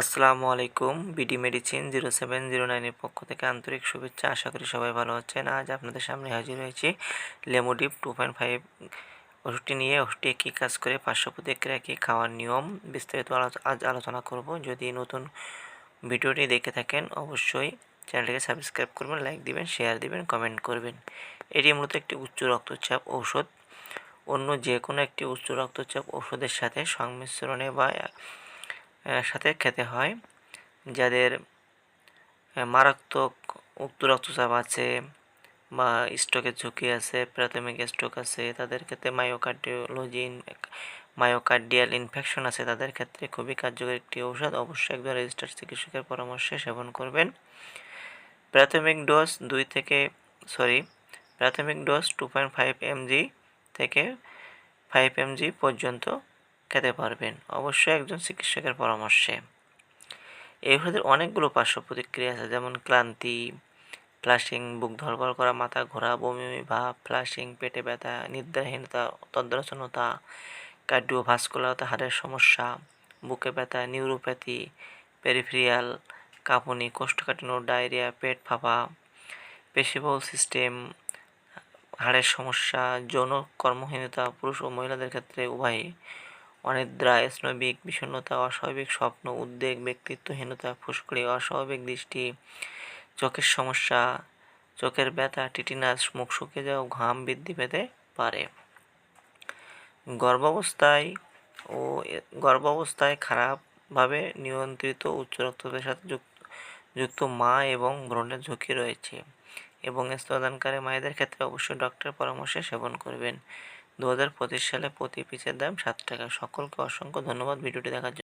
আসসালামু আলাইকুম। BD medicine zero seven zero নাইনের পক্ষ থেকে আন্তরিক শুভেচ্ছা। আশা করি সবাই ভালো আছেন। আজ আপনাদের সামনে হাজির হয়েছি লেমোডিপ টু পয়েন্ট ফাইভ ওষুধটি নিয়ে। ওষুধটি কী কাজ করে, পার্শ্ব প্রতিক্রিয়া কী, খাওয়ার নিয়ম বিস্তারিত আজ আলোচনা করব। যদি নতুন ভিডিওটি দেখে থাকেন, অবশ্যই চ্যানেলটিকে সাবস্ক্রাইব করবেন, লাইক দিবেন, শেয়ার দিবেন, কমেন্ট করবেন। এটি মূলত একটি উচ্চ রক্তচাপ ঔষধ। অন্য যে কোনো একটি উচ্চ রক্তচাপ ওষুধের সাথে সংমিশ্রণে বা সাথে খেতে হয়। যাদের মারাত্মক উক্ত রক্তচাপ আছে বা স্ট্রোকের ঝুঁকি আছে, প্রাথমিক স্ট্রোক আছে, তাদের ক্ষেত্রে মায়োকার্ডিওলজি মায়োকার্ডিয়াল ইনফেকশন আছে, তাদের ক্ষেত্রে খুবই কার্যকরী একটি ঔষধ। অবশ্যই একজন রেজিস্টার্ড চিকিৎসকের পরামর্শে সেবন করবেন। প্রাথমিক ডোজ দুই থেকে, সরি, প্রাথমিক dose two point five mg থেকে ফাইভ এমজি পর্যন্ত খেতে পারবেন। অবশ্যই একজন চিকিৎসকের পরামর্শে। এই ওষুধের অনেকগুলো পার্শ্ব প্রতিক্রিয়া আছে, যেমন ক্লান্তি, ফ্লাশিং, বুক ধরপড় করা, মাথা ঘোরা, বমি ভাব, ফ্লাশিং, পেটে ব্যথা, নিদ্রাহীনতা তদ্রাসনতা কার্ডিওভাস্কুলারতা, হাড়ের সমস্যা, বুকে ব্যথা, নিউরোপ্যাথি, পেরিফেরিয়াল, কাঁপুনি, কোষ্ঠকাঠিন্য, ডায়রিয়া, পেট ফাঁপা, পেশিবহুল সিস্টেম, হাড়ের সমস্যা, যৌন কর্মহীনতা, পুরুষ ও মহিলাদের ক্ষেত্রে উভয়ই অনিদ্রা স্নবিক, বিষণ্ণতা, অস্বাভাবিক স্বপ্ন, উদ্বেগ, ব্যক্তিত্বহীনতা, ফুসকুড়ি, অস্বাভাবিক দৃষ্টি, চোখের সমস্যা, চোখের ব্যথা, টিটিনাস, মুখ শুকিয়ে যাওয়া, ঘাম বৃদ্ধি পেতে পারে। গর্ভাবস্থায় ও গর্ভাবস্থায় খারাপভাবে নিয়ন্ত্রিত উচ্চ রক্তচাপের সাথে যুক্ত মা এবং ভ্রূণের ঝুঁকি রয়েছে এবং স্তদানকারী মায়েদের ক্ষেত্রে অবশ্যই ডক্টরের পরামর্শে সেবন করবেন। দু হাজার পঁচিশ সালে প্রতি পিসের দাম সাত টাকা। সকলকে অসংখ্য ধন্যবাদ ভিডিওটি দেখার জন্য।